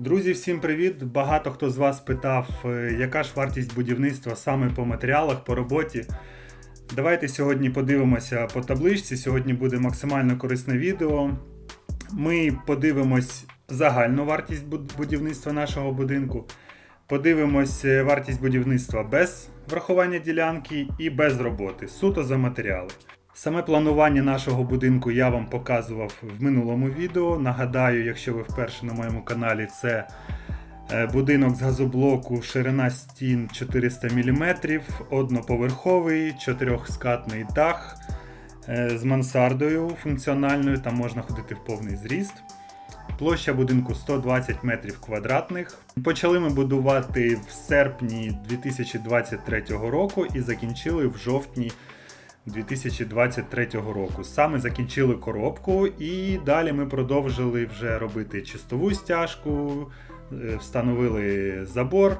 Друзі, всім привіт! Багато хто з вас питав, е, яка ж вартість будівництва саме по матеріалах, по роботі. Давайте сьогодні подивимося по табличці. Сьогодні буде максимально корисне відео. Ми подивимось загальну вартість будівництва нашого будинку. Подивимось е, вартість будівництва без врахування ділянки і без роботи, суто за матеріали. Саме планування нашого будинку я вам показував в минулому відео. Нагадаю, якщо ви вперше на моєму каналі, це е, будинок з газоблоку, ширина стін 400 мм, одноповерховий, чотирьохскатний дах е, з мансардою функціональною, там можна ходити в повний зріст. Площа будинку 120 метрів квадратних. Почали ми будувати в серпні 2023 року і закінчили в жовтні 2023 року. Саме закінчили коробку, і далі ми продовжили вже робити чистову стяжку, е, встановили забор,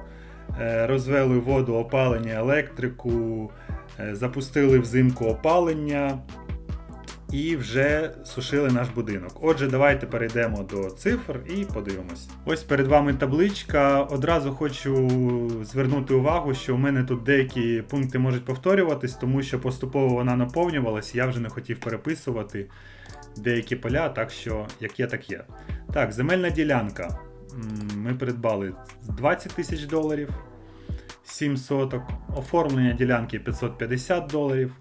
е, розвели воду, опалення, електрику, е, запустили взимку опалення. І вже сушили наш будинок. Отже, давайте перейдемо до цифр і подивимось. Ось перед вами табличка. Одразу хочу звернути увагу, що в мене тут деякі пункти можуть повторюватись, тому що поступово вона наповнювалась. Я вже не хотів переписувати деякі поля, так що як є, так є. Так, земельна ділянка. Ми придбали 20 тисяч доларів, 7 соток. Оформлення ділянки 550 доларів.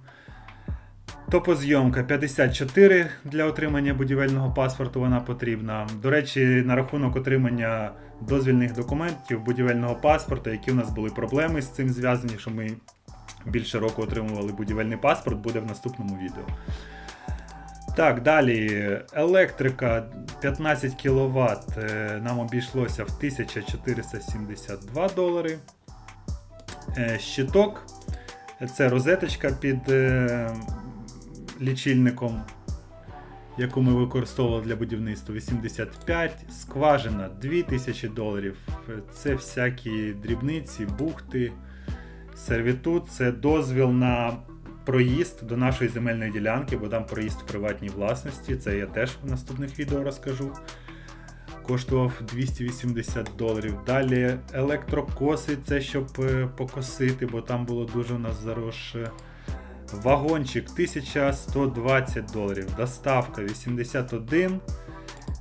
Топозйомка 54 для отримання будівельного паспорту вона потрібна. До речі, на рахунок отримання дозвільних документів будівельного паспорта, які в нас були проблеми з цим зв'язані, що ми більше року отримували будівельний паспорт, буде в наступному відео. Так, далі електрика 15 кВт нам обійшлося в 1472 долари. Е, Щиток це розеточка під е, лічильником, яку ми використовували для будівництва 85, скважина 2000 доларів. Це всякі дрібниці, бухти, сервітут, це дозвіл на проїзд до нашої земельної ділянки, бо там проїзд в приватній власності. Це я теж в наступних відео розкажу. Коштував 280 доларів. Далі електрокоси, це щоб е, покосити, бо там було дуже у нас заросше. Вагончик 1120 доларів. Доставка 81.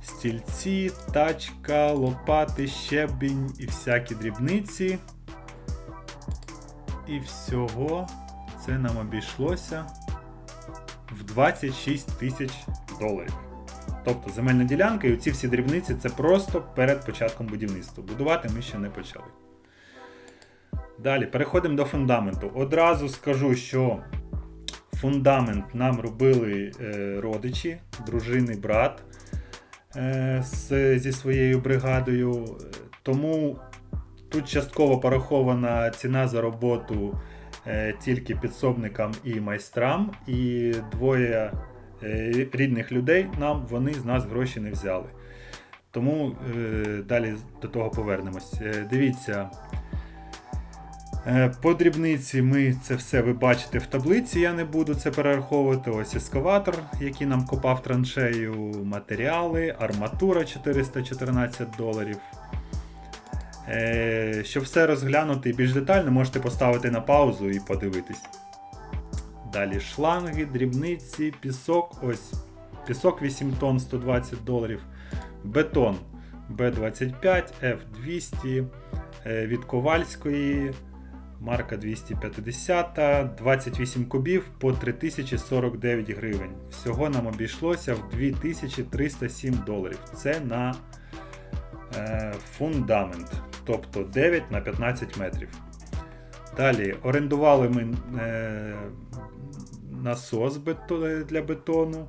Стільці, тачка, лопати, щебінь і всякі дрібниці. І всього це нам обійшлося в 26 тисяч доларів. Тобто земельна ділянка і оці всі дрібниці це просто перед початком будівництва. Будувати ми ще не почали. Далі переходимо до фундаменту. Одразу скажу, що фундамент нам робили е, родичі, дружини, брат е, зі своєю бригадою. Тому тут частково порахована ціна за роботу е, тільки підсобникам і майстрам, і двоє рідних людей нам вони з нас гроші не взяли. Тому далі до того повернемось. Дивіться. Е, По дрібниці ми це все ви бачите в таблиці, я не буду це перераховувати. Ось ескаватор, який нам копав траншею, матеріали, арматура 414 доларів. Е, Щоб все розглянути більш детально, можете поставити на паузу і подивитись. Далі шланги, дрібниці, пісок. Ось пісок 8 тонн 120 доларів. Бетон Б25, F200 е, від Ковальської. Марка 250, 28 кубів по 3049 гривень. Всього нам обійшлося в 2307 доларів. Це на е, фундамент, тобто 9 на 15 метрів. Далі орендували ми е, насос для бетону,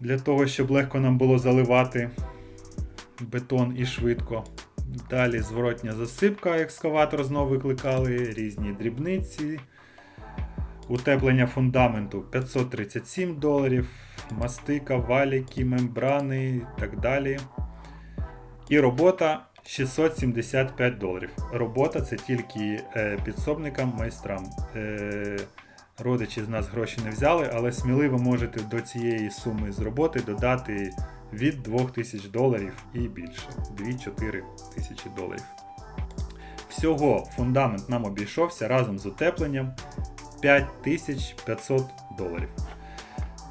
для того, щоб легко нам було заливати бетон і швидко. Далі зворотня засипка, екскаватор знову викликали, різні дрібниці. Утеплення фундаменту 537 доларів, мастика, валіки, мембрани і так далі. І робота 675 доларів. Робота це тільки е, підсобникам, майстрам. Е, родичі з нас гроші не взяли, але сміливо можете до цієї суми з роботи додати від 2000 доларів і більше. 2-4 тисячі доларів. Всього фундамент нам обійшовся разом з утепленням 5500 доларів.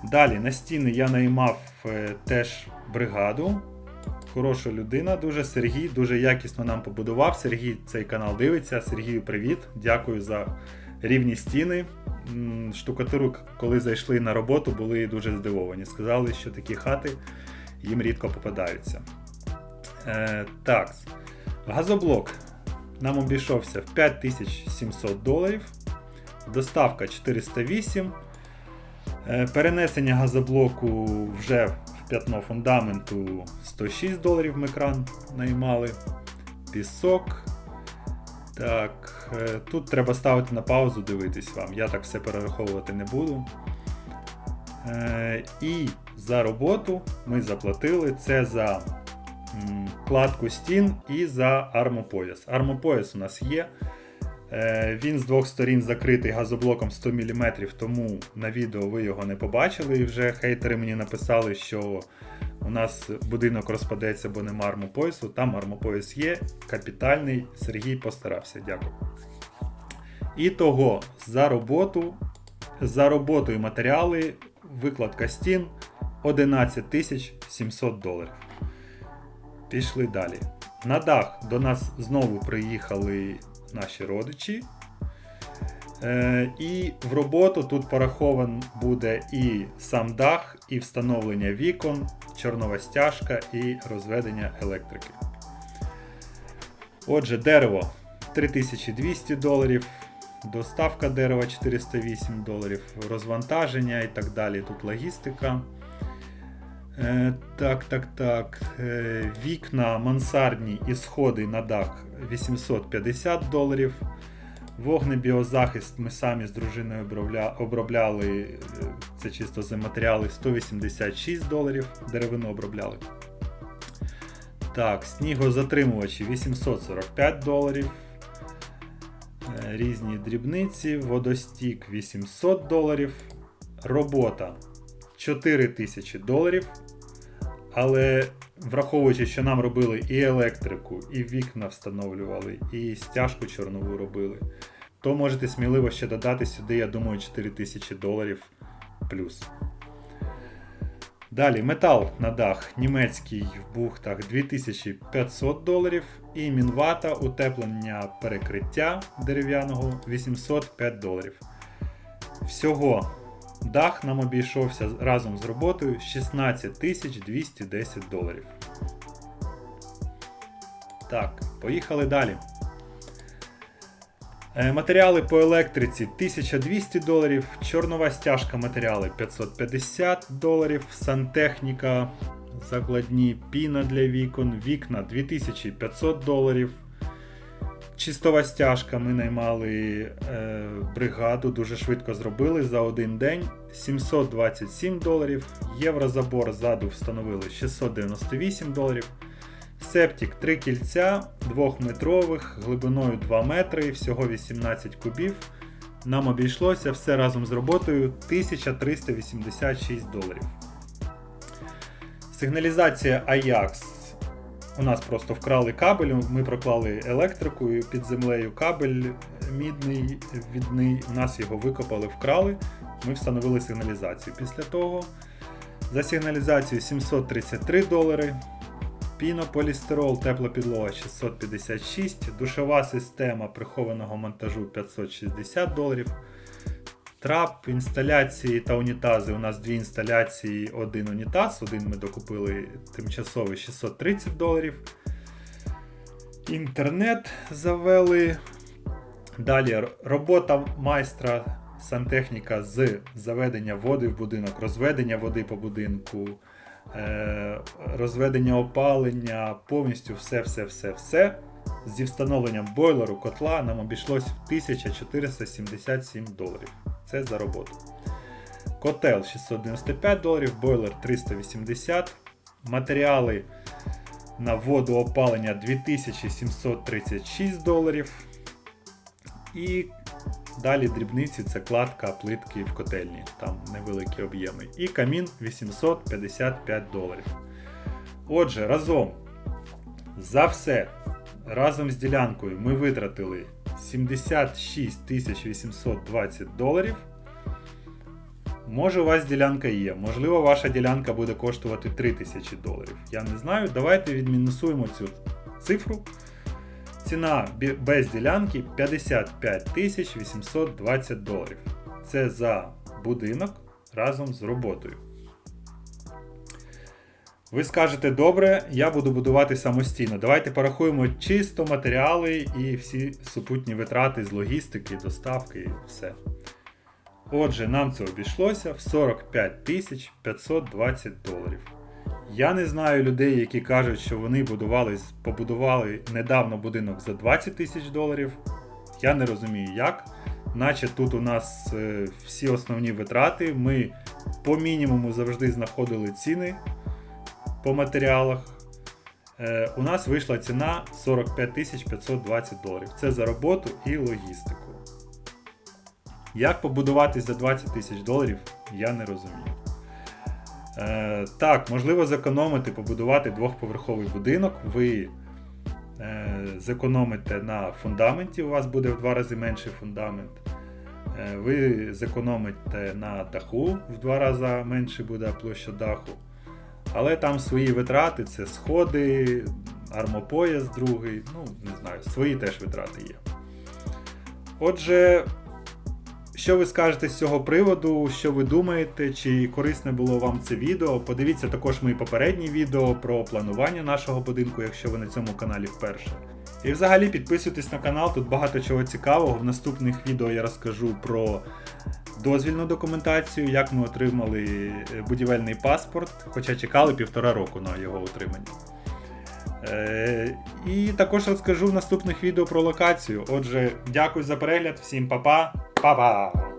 Далі на стіни я наймав е, теж бригаду. Хороша людина, дуже Сергій, дуже якісно нам побудував. Сергій цей канал дивиться. Сергію, привіт! Дякую за рівні стіни. Штукатуру, коли зайшли на роботу, були дуже здивовані. Сказали, що такі хати їм рідко попадаються. Е, так, газоблок нам обійшовся в 5700 доларів. Доставка 408. Е, Перенесення газоблоку вже в п'ятно фундаменту 106 доларів ми кран наймали. Пісок. Так, е, тут треба ставити на паузу, дивитись вам. Я так все перераховувати не буду. Е, І за роботу ми заплатили це за кладку стін і за армопояс. Армопояс у нас є. Е, Він з двох сторін закритий газоблоком 100 мм, тому на відео ви його не побачили. І вже хейтери мені написали, що у нас будинок розпадеться, бо нема армопоясу. Там армопояс є, капітальний. Сергій постарався. Дякую. І того за роботу, за роботу і матеріали, викладка стін 11 700 доларів. Пішли далі. На дах до нас знову приїхали наші родичі. Е, і в роботу тут порахован буде і сам дах, і встановлення вікон, чорнова стяжка і розведення електрики. Отже, дерево 3200 доларів, доставка дерева 408 доларів, розвантаження і так далі. Тут логістика. Е, так, так, так. Е, вікна мансардні і сходи на дах 850 доларів. Вогнебіозахист ми самі з дружиною обробляли, е, це чисто за матеріали 186 доларів, деревину обробляли. Так, снігозатримувачі 845 доларів. Різні дрібниці, водостік 800 доларів. Робота 4000 доларів. Але враховуючи, що нам робили і електрику, і вікна встановлювали, і стяжку чорнову робили, то можете сміливо ще додати сюди, я думаю, 4000 доларів плюс. Далі метал на дах німецький в бухтах 2500 доларів. І мінвата утеплення перекриття дерев'яного 805 доларів. Всього дах нам обійшовся разом з роботою 16 210 доларів. Так, поїхали далі. Е, Матеріали по електриці 1200 доларів, чорнова стяжка матеріали 550 доларів, сантехніка, закладні піна для вікон, вікна 2500 доларів. Чистова стяжка ми наймали е, бригаду, дуже швидко зробили за один день 727 доларів. Єврозабор ззаду встановили 698 доларів. Септик 3 кільця 2-метрових, глибиною 2 метри, всього 18 кубів. Нам обійшлося все разом з роботою 1386 доларів. Сигналізація Ajax. У нас просто вкрали кабель, ми проклали електрику і під землею кабель мідний, відний. У нас його викопали, вкрали. Ми встановили сигналізацію. Після того за сигналізацію 733 долари. Пінополістирол, тепла підлога 656, душова система прихованого монтажу 560 доларів. Трап, інсталяції та унітази. У нас дві інсталяції, один унітаз, один ми докупили тимчасовий 630 доларів. Інтернет завели. Далі робота майстра сантехніка з заведення води в будинок, розведення води по будинку, е, розведення опалення, повністю все-все-все-все. Зі встановленням бойлеру котла нам обійшлось в 1477 доларів. Це за роботу. Котел 695 доларів, бойлер 380, матеріали на воду опалення 2736 доларів. І далі дрібниці це кладка плитки в котельні, там невеликі об'єми. І камін 855 доларів. Отже, разом за все, разом з ділянкою ми витратили 76 820 доларів. Може, у вас ділянка є, можливо, ваша ділянка буде коштувати 3000 доларів. Я не знаю. Давайте відмінусуємо цю цифру. Ціна без ділянки 55 820 доларів. Це за будинок разом з роботою. Ви скажете, добре, я буду будувати самостійно. Давайте порахуємо чисто матеріали і всі супутні витрати з логістики, доставки і все. Отже, нам це обійшлося в 45 тисяч 520 доларів. Я не знаю людей, які кажуть, що вони будували, побудували недавно будинок за 20 тисяч доларів. Я не розумію як. Наче тут у нас е, всі основні витрати. Ми по мінімуму завжди знаходили ціни по матеріалах. Е, у нас вийшла ціна 45 520 доларів. Це за роботу і логістику. Як побудувати за 20 тисяч доларів, я не розумію. Е, так, можливо зекономити, побудувати двохповерховий будинок. Ви е, зекономите на фундаменті, у вас буде в два рази менший фундамент. Е, ви зекономите на даху, в два рази менше буде площа даху. Але там свої витрати, це сходи, армопояс другий, ну, не знаю, свої теж витрати є. Отже, що ви скажете з цього приводу? Що ви думаєте? Чи корисне було вам це відео? Подивіться також мої попередні відео про планування нашого будинку, якщо ви на цьому каналі вперше. І взагалі підписуйтесь на канал, тут багато чого цікавого. В наступних відео я розкажу про дозвільну документацію, як ми отримали е, будівельний паспорт, хоча чекали півтора року на його отримання. Е, і також розкажу в наступних відео про локацію. Отже, дякую за перегляд, всім па-па, па-па!